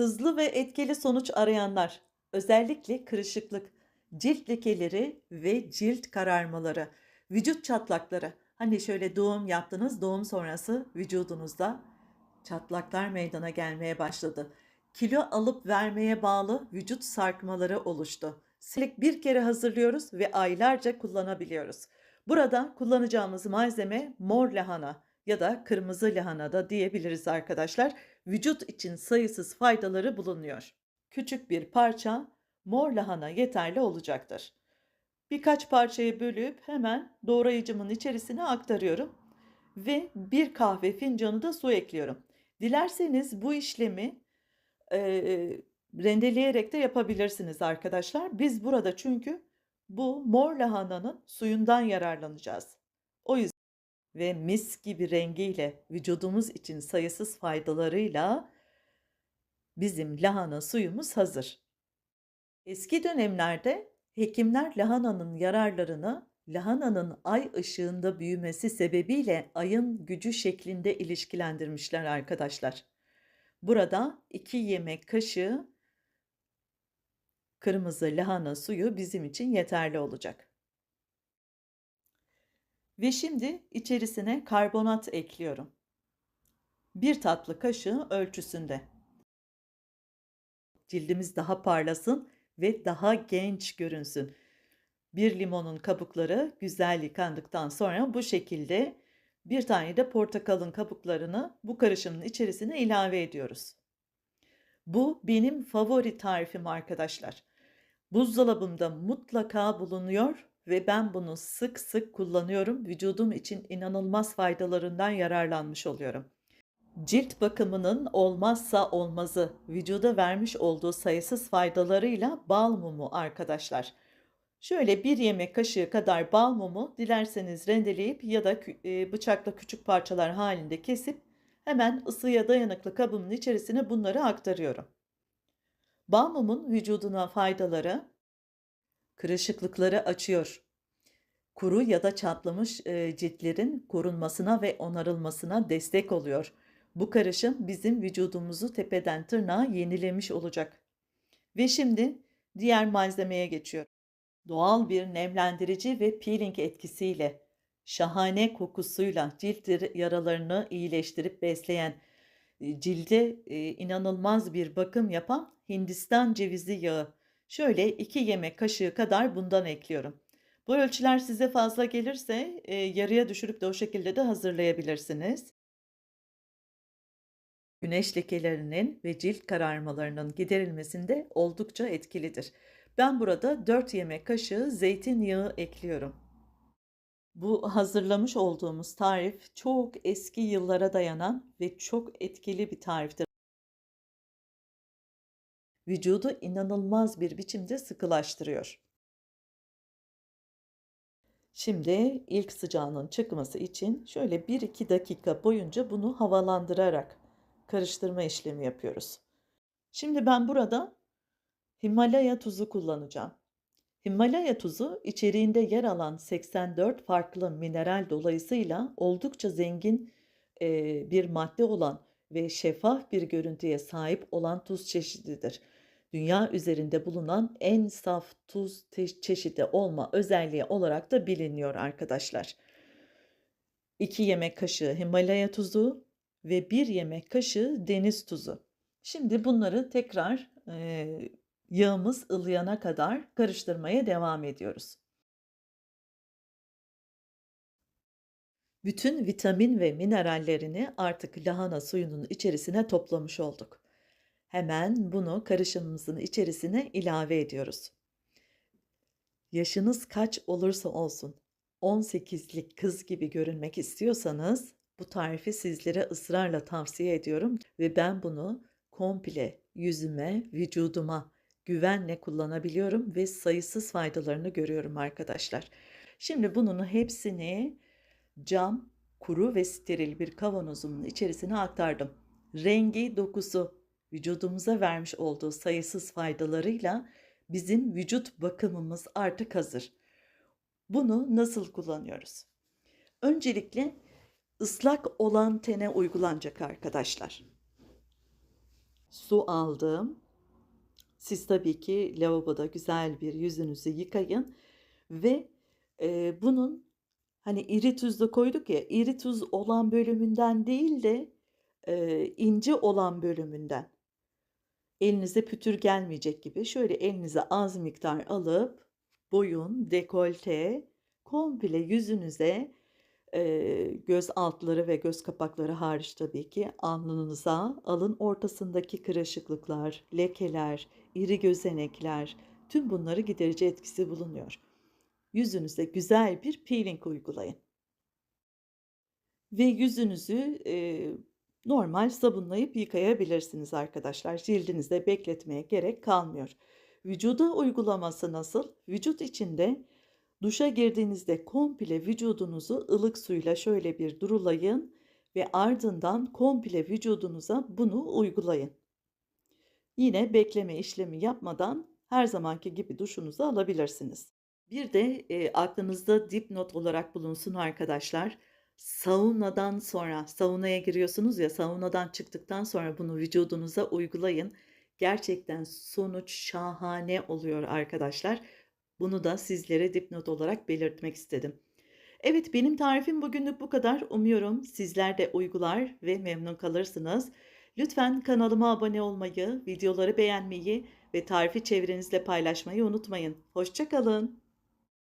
Hızlı ve etkili sonuç arayanlar, özellikle kırışıklık, cilt lekeleri ve cilt kararmaları, vücut çatlakları. Hani şöyle doğum yaptınız, doğum sonrası vücudunuzda çatlaklar meydana gelmeye başladı. Kilo alıp vermeye bağlı vücut sarkmaları oluştu. Silik bir kere hazırlıyoruz ve aylarca kullanabiliyoruz. Burada kullanacağımız malzeme mor lahana ya da kırmızı lahana da diyebiliriz arkadaşlar. Vücut için sayısız faydaları bulunuyor. Küçük bir parça mor lahana yeterli olacaktır. Birkaç parçayı bölüp hemen doğrayıcımın içerisine aktarıyorum ve bir kahve fincanı da su ekliyorum. Dilerseniz bu işlemi eee, rendeleyerek de yapabilirsiniz arkadaşlar. Biz burada çünkü bu mor lahananın suyundan yararlanacağız. Ve mis gibi rengiyle vücudumuz için sayısız faydalarıyla bizim lahana suyumuz hazır. Eski dönemlerde hekimler lahananın yararlarını lahananın ay ışığında büyümesi sebebiyle ayın gücü şeklinde ilişkilendirmişler arkadaşlar. Burada 2 yemek kaşığı kırmızı lahana suyu bizim için yeterli olacak. Ve şimdi içerisine karbonat ekliyorum. Bir tatlı kaşığı ölçüsünde. Cildimiz daha parlasın ve daha genç görünsün. Bir limonun kabukları güzel yıkandıktan sonra bu şekilde bir tane de portakalın kabuklarını bu karışımın içerisine ilave ediyoruz. Bu benim favori tarifim arkadaşlar. Buzdolabımda mutlaka bulunuyor ve ben bunu sık sık kullanıyorum. Vücudum için inanılmaz faydalarından yararlanmış oluyorum. Cilt bakımının olmazsa olmazı vücuda vermiş olduğu sayısız faydalarıyla bal mumu arkadaşlar. Şöyle bir yemek kaşığı kadar bal mumu dilerseniz rendeleyip ya da e, bıçakla küçük parçalar halinde kesip hemen ısıya dayanıklı kabımın içerisine bunları aktarıyorum. Bal mumun vücuduna faydaları kırışıklıkları açıyor. Kuru ya da çatlamış e, ciltlerin korunmasına ve onarılmasına destek oluyor. Bu karışım bizim vücudumuzu tepeden tırnağa yenilemiş olacak. Ve şimdi diğer malzemeye geçiyorum. Doğal bir nemlendirici ve peeling etkisiyle şahane kokusuyla cilt yara- yaralarını iyileştirip besleyen e, cilde e, inanılmaz bir bakım yapan Hindistan cevizi yağı. Şöyle 2 yemek kaşığı kadar bundan ekliyorum. Bu ölçüler size fazla gelirse e, yarıya düşürüp de o şekilde de hazırlayabilirsiniz. Güneş lekelerinin ve cilt kararmalarının giderilmesinde oldukça etkilidir. Ben burada 4 yemek kaşığı zeytinyağı ekliyorum. Bu hazırlamış olduğumuz tarif çok eski yıllara dayanan ve çok etkili bir tariftir. Vücudu inanılmaz bir biçimde sıkılaştırıyor. Şimdi ilk sıcağının çıkması için şöyle 1-2 dakika boyunca bunu havalandırarak karıştırma işlemi yapıyoruz. Şimdi ben burada Himalaya tuzu kullanacağım. Himalaya tuzu içeriğinde yer alan 84 farklı mineral dolayısıyla oldukça zengin e, bir madde olan ve şeffaf bir görüntüye sahip olan tuz çeşididir. Dünya üzerinde bulunan en saf tuz çeşidi olma özelliği olarak da biliniyor arkadaşlar. 2 yemek kaşığı Himalaya tuzu ve 1 yemek kaşığı deniz tuzu. Şimdi bunları tekrar e, yağımız ılıyana kadar karıştırmaya devam ediyoruz. Bütün vitamin ve minerallerini artık lahana suyunun içerisine toplamış olduk. Hemen bunu karışımımızın içerisine ilave ediyoruz. Yaşınız kaç olursa olsun 18'lik kız gibi görünmek istiyorsanız bu tarifi sizlere ısrarla tavsiye ediyorum ve ben bunu komple yüzüme, vücuduma güvenle kullanabiliyorum ve sayısız faydalarını görüyorum arkadaşlar. Şimdi bunun hepsini cam, kuru ve steril bir kavanozumun içerisine aktardım. Rengi, dokusu, vücudumuza vermiş olduğu sayısız faydalarıyla bizim vücut bakımımız artık hazır. Bunu nasıl kullanıyoruz? Öncelikle ıslak olan tene uygulanacak arkadaşlar. su aldım. Siz tabii ki lavaboda güzel bir yüzünüzü yıkayın ve, eee, bunun, hani, iri tuzla koyduk ya, iri tuz olan bölümünden değil de, eee, ince olan bölümünden. Elinize pütür gelmeyecek gibi şöyle elinize az miktar alıp boyun, dekolte, komple yüzünüze, eee, göz altları ve göz kapakları hariç tabii ki alnınıza, alın ortasındaki kırışıklıklar, lekeler, iri gözenekler, tüm bunları giderici etkisi bulunuyor. Yüzünüze güzel bir peeling uygulayın. Ve yüzünüzü, eee, normal sabunlayıp yıkayabilirsiniz arkadaşlar. Cildinizde bekletmeye gerek kalmıyor. Vücuda uygulaması nasıl? Vücut içinde duşa girdiğinizde komple vücudunuzu ılık suyla şöyle bir durulayın ve ardından komple vücudunuza bunu uygulayın. Yine bekleme işlemi yapmadan her zamanki gibi duşunuzu alabilirsiniz. Bir de, eee, aklınızda dipnot olarak bulunsun arkadaşlar. Saunadan sonra, saunaya giriyorsunuz ya, saunadan çıktıktan sonra bunu vücudunuza uygulayın. Gerçekten sonuç şahane oluyor arkadaşlar. Bunu da sizlere dipnot olarak belirtmek istedim. Evet, benim tarifim bugünlük bu kadar. Umuyorum sizler de uygular ve memnun kalırsınız. Lütfen kanalıma abone olmayı, videoları beğenmeyi ve tarifi çevrenizle paylaşmayı unutmayın. Hoşça kalın.